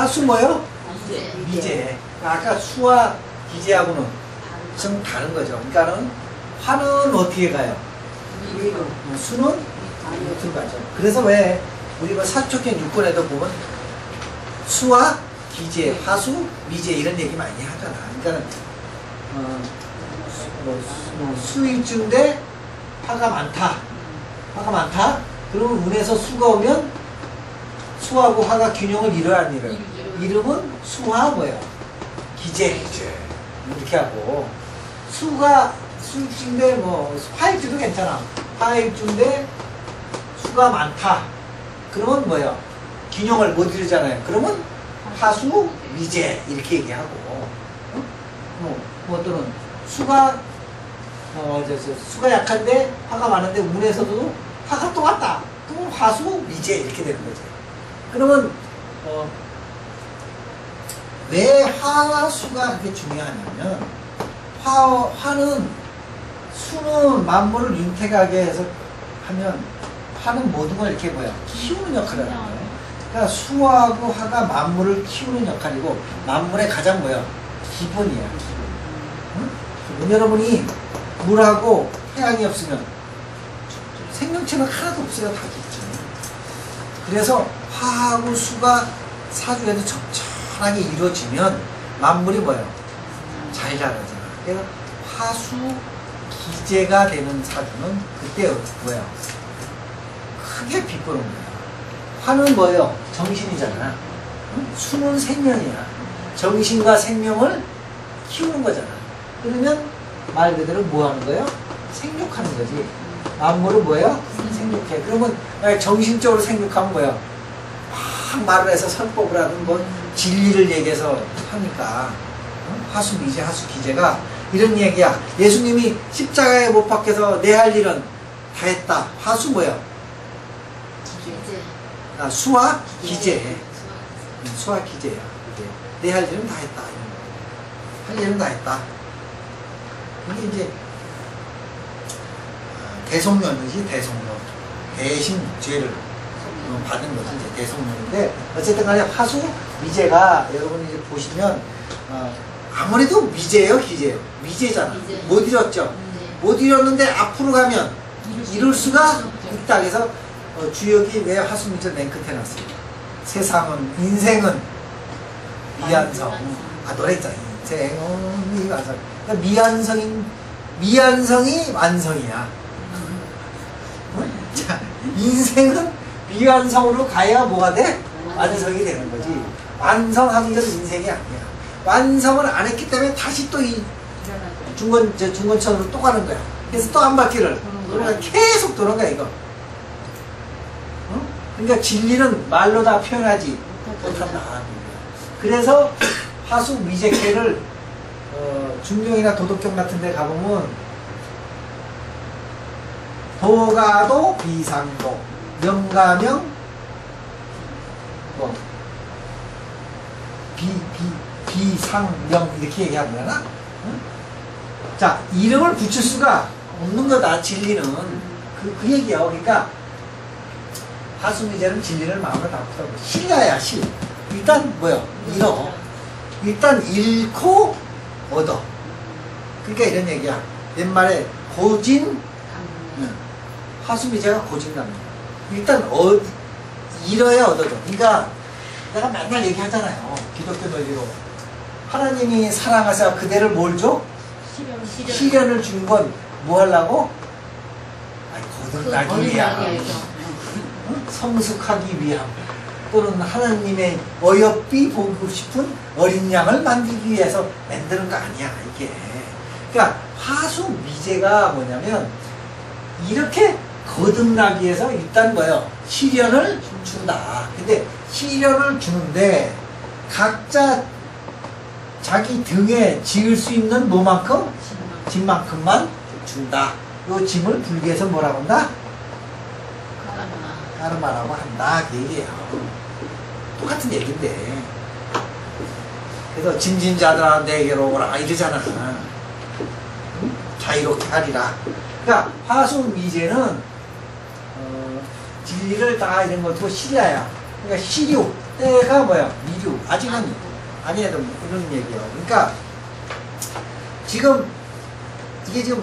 화수 뭐요? 미제. 아까 수와 기제하고는 좀 다른 거죠. 그러니까는 화는 어떻게 가요? 미로. 수는 밑으로 가죠. 그래서 왜 우리 뭐 사촉행 6권에도 보면 수와 기제, 화수, 미제 이런 얘기 많이 하잖아. 그러니까는 어, 수- 뭐, 수- 뭐 화가 많다. 화가 많다. 그러면 운에서 수가 오면 수하고 화가 균형을 이뤄야 안 이뤄요. 이름은 수화 뭐예요? 기제. 이렇게 하고 수가 수일주인데 뭐 화일주도 괜찮아. 화일주인데 수가 많다. 그러면 뭐예요? 균형을 못 이루잖아요. 그러면 화수 미제 이렇게 얘기하고 어? 뭐, 뭐 또는 수가 어, 저, 저, 수가 약한데 화가 많은데 운에서도 화가 또 왔다. 그러면 화수 미제 이렇게 되는 거죠. 그러면 어, 왜 화수가 그렇게 중요하냐면 화, 화는 수는 만물을 윤택하게 해서 하면 화는 모든 걸 이렇게 뭐야 키우는 역할을 하는 거예요. 그러니까 수하고 화가 만물을 키우는 역할이고 만물의 가장 뭐야 기본이야 기본. 응? 여러분이 물하고 태양이 없으면 생명체는 하나도 없어요 다 죽죠. 그래서 화하고 수가 사주에도 적절하게 이루어지면 만물이 뭐예요? 잘 자라잖아. 그래서 화수 기제가 되는 사주는 그때 뭐야? 크게 비꼬는 거야. 화는 뭐예요? 정신이잖아. 응? 수는 생명이야. 정신과 생명을 키우는 거잖아. 그러면 말 그대로 뭐 하는 거예요? 생육하는 거지. 만물은 뭐예요? 생육해. 그러면 정신적으로 생육하면 뭐예요? 막 말을 해서 설법을 하는 건 진리를 얘기해서 하니까 어? 하수미제 하수기제가 이런 얘기야. 예수님이 십자가에 못 박혀서 내 할 일은 다 했다. 화수 뭐야? 미제. 아, 수와 기제. 음, 수와 기제야. 내 할 일은 다 했다. 할 일은 다 했다. 이게 이제 아, 대성령이지 대성령. 대신 죄를 어, 받은 것이 이제 대성령인데 어쨌든 간에 화수 미제가 여러분이 이제 보시면 어, 아무래도 미제예요 기제예요 미제잖아. 미제. 못 이뤘죠. 네. 못 이뤘는데 앞으로 가면 이룰 수가 있다 그래서 어, 주역이 왜 화수 미제 맨 끝에 놨어요 세상은 인생은 미안성. 아 노래 있잖아. 인생은 미완성. 그러니까 미완성인 미완성이 완성이야. 자, 인생은 미완성으로 가야 뭐가 돼? 완성이 되는 거지. 완성하기 전 인생이 아니야. 완성을 안 했기 때문에 다시 또 이 중건, 저 중건천으로 또 가는 거야. 그래서 또 한 바퀴를. 그러니까 계속 도는 거야, 이거. 어? 그러니까 진리는 말로 다 표현하지 못한다. 그래서 화수 미제캐를 어, 중경이나 도덕경 같은 데 가보면 도가도 비상도 명가명? 뭐 비, 비, 비상명 이렇게 얘기하면 되나? 응? 자 이름을 붙일 수가 없는 거다 진리는. 그, 그 얘기야. 그러니까 하수미제는 진리를 마음으로 담고 신야야 신. 일단 뭐요 잃어. 일단 잃고 얻어. 그러니까 이런 얘기야. 옛말에 고진? 응. 하수미제가 고진답니다. 일단 어, 잃어야 얻어져. 그러니까 내가 맨날 얘기하잖아요. 기독교 논리로. 하나님이 사랑하사 그대를 뭘 줘? 시련. 시련을 준 건 뭐 하려고? 아니, 거듭나기 위함. 응? 성숙하기 위함. 또는 하나님의 어여삐 보고 싶은 어린 양을 만들기 위해서 만드는 거 아니야, 이게. 그러니까 화수 미제가 뭐냐면 이렇게 거듭나기 위해서 일단 뭐예요? 시련을 준다. 근데 시련을 주는데 각자 자기 등에 지을 수 있는 뭐만큼? 짐만큼만 준다. 요 짐을 불교에서 뭐라고 한다? 까르마라고 한다. 그 얘기예요. 똑같은 얘기인데. 그래서 짐진자들아 내게로 오라 이러잖아. 응? 자유롭게 하리라. 그러니까 화수 미제는 어, 진리를 다 이런 걸 두고 시리아야. 그러니까 시류 때가 뭐야? 미류. 아직은 아니에도 이런 얘기예요. 그러니까 지금 이게 지금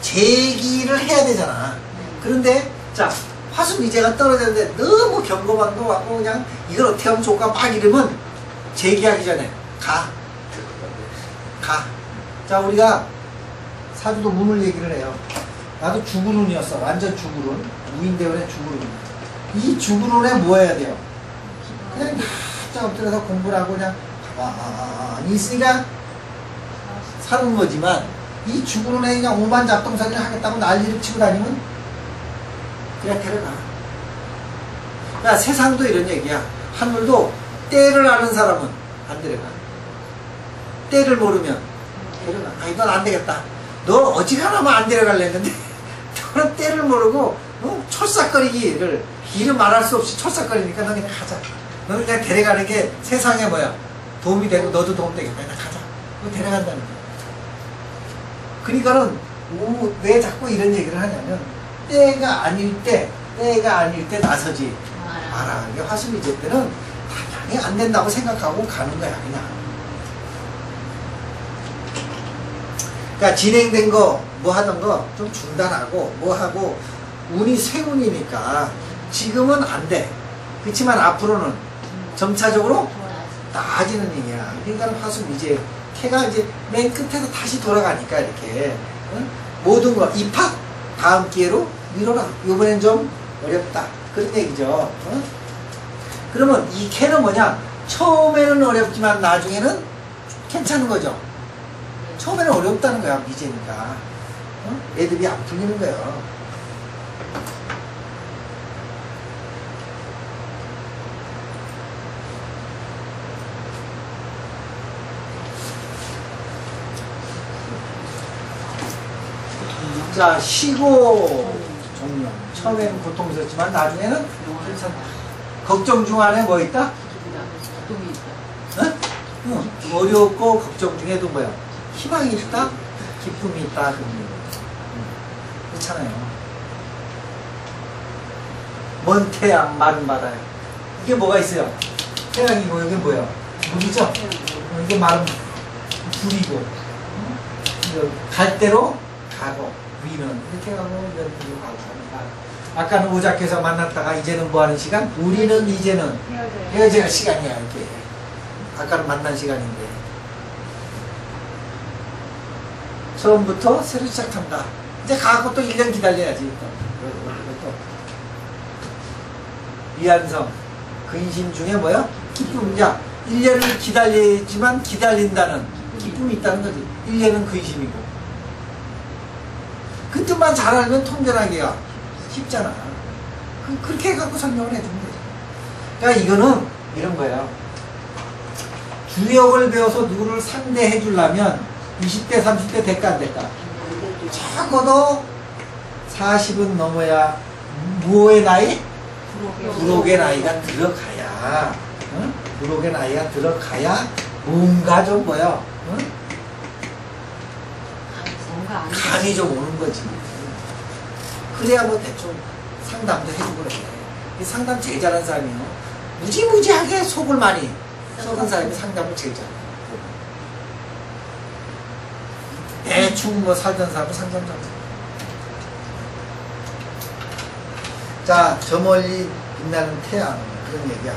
제기를 해야 되잖아. 그런데 자 화수 미제가 떨어졌는데 너무 경고반도 왔고 그냥 이걸 어떻게 하면 좋을까 막 이러면 제기하기 전에 가. 가. 자 우리가 사주도 문을 얘기를 해요. 나도 주구론이었어. 완전 주구론. 우인대원의 주구론. 이 주구론에 뭐 해야 돼요? 그냥 쫙 엎드려서 공부를 하고 그냥 가만히 있으니까 사는 거지만 이 주구론에 그냥 오만 잡동사를 하겠다고 난리를 치고 다니면 그냥 데려가. 야 세상도 이런 얘기야. 하늘도 때를 아는 사람은 안 데려가. 때를 모르면 데려가. 아 이건 안 되겠다. 너 어지간하면 안 데려갈래 했는데 너는 때를 모르고 어? 철싹거리기를 이름 말할 수 없이 철싹거리니까 너 그냥 가자. 너는 그냥 데려가는 게 세상에 뭐야 도움이 되고 너도 도움 되겠다. 그냥 가자. 너 데려간다는 거야. 그러니까는 오, 왜 자꾸 이런 얘기를 하냐면 때가 아닐 때 때가 아닐 때 나서지 마라. 이게 화수미제 때는 당연히 안 된다고 생각하고 가는 거야 그냥. 그러니까 진행된 거 뭐 하던 거 좀 중단하고 뭐 하고 운이 쇠운이니까 지금은 안 돼. 그렇지만 앞으로는 점차적으로 나아지는 얘기야. 그러니까 화수미제 태가 이제 맨 끝에서 다시 돌아가니까 이렇게 응? 모든 거 입학 다음 기회로 미뤄라. 이번엔 좀 어렵다. 그런 얘기죠. 응? 그러면 이 캐는 뭐냐? 처음에는 어렵지만 나중에는 괜찮은 거죠. 처음에는 어렵다는 거야 미제니까. 응? 애들이 안 풀리는 거예요. 자 쉬고 종료. 처음에는 고통스럽지만 나중에는 괜찮다. 걱정 중 안에 뭐 있다? 동이 있다. 응? 응. 어렵고 걱정 중에도 뭐야? 희망이 있다? 기쁨이 있다? 그런. 응. 그렇잖아요. 먼 태양, 마른 바다에. 이게 뭐가 있어요? 태양이고, 이게 뭐야? 물이죠? 어, 이게 마른 불이고. 응? 이거 갈 대로 가고, 위는 이렇게 가고, 이렇게 가고 합니다. 아까는 오작해서 만났다가 이제는 뭐 하는 시간? 우리는 이제는 헤어질 시간이야, 이게. 아까는 만난 시간인데. 처음부터 새로 시작한다. 이제 가고 또 1년 기다려야지. 또. 또. 미안성. 근심 중에 뭐야? 기쁨. 야, 1년을 기다리지만 기다린다는 기쁨이 있다는 거지. 1년은 근심이고. 그 뜻만 잘 알면 통전하기가 쉽잖아. 그, 그렇게 해갖고 설명을 해주면 되죠. 그러니까 이거는 이런 거예요. 주역을 배워서 누구를 상대해 주려면 20대, 30대 될까 안 될까? 적어도 40은 넘어야 무호의 나이? 부록의 나이가 들어가야 응? 부록의 나이가 들어가야 뭔가 좀 뭐야 응? 감이 좀 오는 거지 그래야 뭐 대충 상담도 해주고 그래 이 상담 제일 잘하는 사람이요 무지무지하게 속을 많이 썩은 사람이 상담을 제일 잘해 대충 뭐 살던 사람은 상담 잘해 자, 저 멀리 빛나는 태양 그런 얘기야.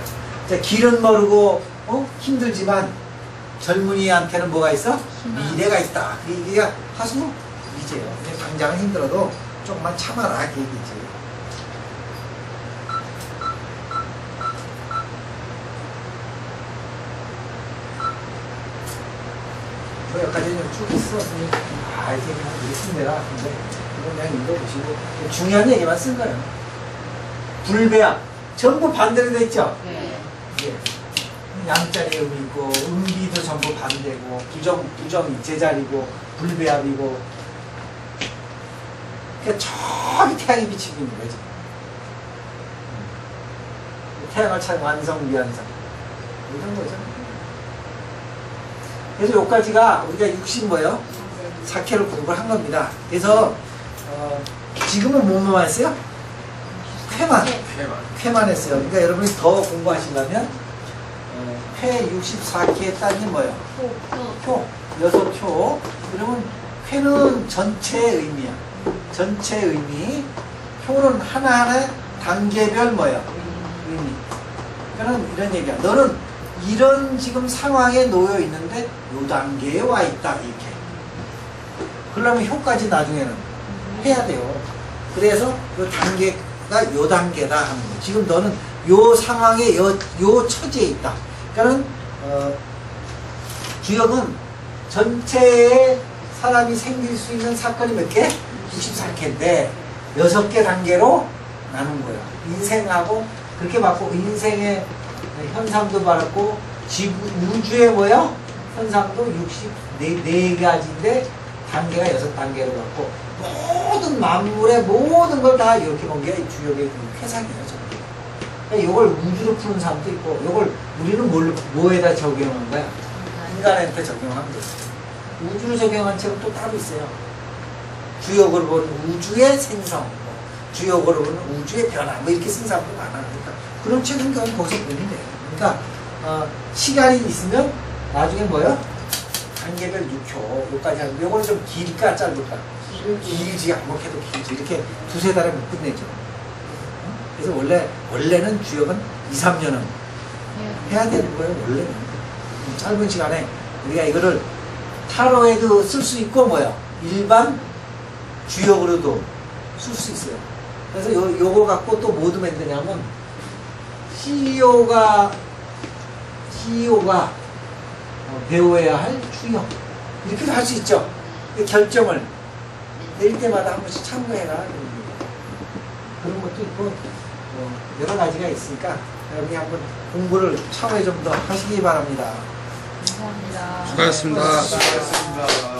자, 길은 모르고 어? 힘들지만 젊은이한테는 뭐가 있어? 미래가 있다. 그 얘기가 하수무 이제요. 당장은 힘들어도 조금만 참아라 그 얘기지. 뭐 여기까지는 쭉 있었으니 아 이게 그냥 이렇게 쓴대라 근데 이거 그냥 읽어보시고 중요한 얘기만 쓴 거예요. 불배합 전부 반대로 돼 있죠. 네. 예. 양자리 음이고 음비도 전부 반대고 부정 부정이 제자리고 불배합이고 그러니까 저기 태양이 비치고 있는 거지. 태양을 찬 완성 미완성 이런 거죠. 그래서 여기까지가 우리가 60 뭐요? 4캐를 공부를 한 겁니다. 그래서 어, 지금은 뭐만 했어요? 쾌만. 쾌만 했어요. 그러니까 여러분이 더 공부하시려면 어, 쾌 64개 딴게 뭐예요? 표, 여섯 표. 그러면 쾌는 전체의 의미야. 전체의 의미. 표는 하나하나 단계별 뭐야? 의미. 그러니까 이런 얘기야. 너는 이런 지금 상황에 놓여 있는데 요 단계에 와 있다 이렇게. 그러려면 효까지 나중에는 해야 돼요. 그래서 요 단계가 요 단계다 하는 거. 지금 너는 요 상황에 요, 요 처지에 있다. 그러니까는 어, 주역은 전체에 사람이 생길 수 있는 사건이 몇 개? 64개인데 여섯 개 단계로 나눈 거야. 인생하고 그렇게 봤고 인생의 현상도 받았고 지구 우주의 뭐야? 현상도 64 가지인데 단계가 여섯 단계로 갖고 모든 만물의 모든 걸 다 이렇게 본 게 주역의 회상이에요. 그러니까 이걸 우주로 푸는 사람도 있고 이걸 우리는 뭘, 뭐에다 적용한 거야? 인간한테 적용한 거지. 우주로 적용한 책은 또 따로 있어요. 주역으로 보는 우주의 생성, 뭐 주역으로 보는 우주의 변화, 뭐 이렇게 쓴 사람도 많아. 그러니까 그런 책은 그냥 거기서 보면 돼요. 그러니까 어, 시간이 있으면 나중에 뭐요? 단계별 6초, 여기까지 하고 요거는 좀 길까 짧을까? 길지 아무렇게도 길지 이렇게 두세 달에 못 끝내죠. 어? 그래서 원래 원래는 주역은 2, 3년은 해야 되는 거예요, 원래는. 짧은 시간에 우리가 이거를 타로에도 쓸 수 있고, 뭐야, 일반 주역으로도 쓸 수 있어요. 그래서 요, 요거 갖고 또뭐 두면 되냐면, CEO가, CEO가 어, 배워야 할 주역. 이렇게도 할 수 있죠. 그 결정을 내릴 때마다 한 번씩 참고해라. 그런 것도 있고, 어, 여러 가지가 있으니까, 여러분이 한번 공부를 차후에 좀 더 하시기 바랍니다. 감사합니다. 수고하셨습니다. 수고하셨습니다.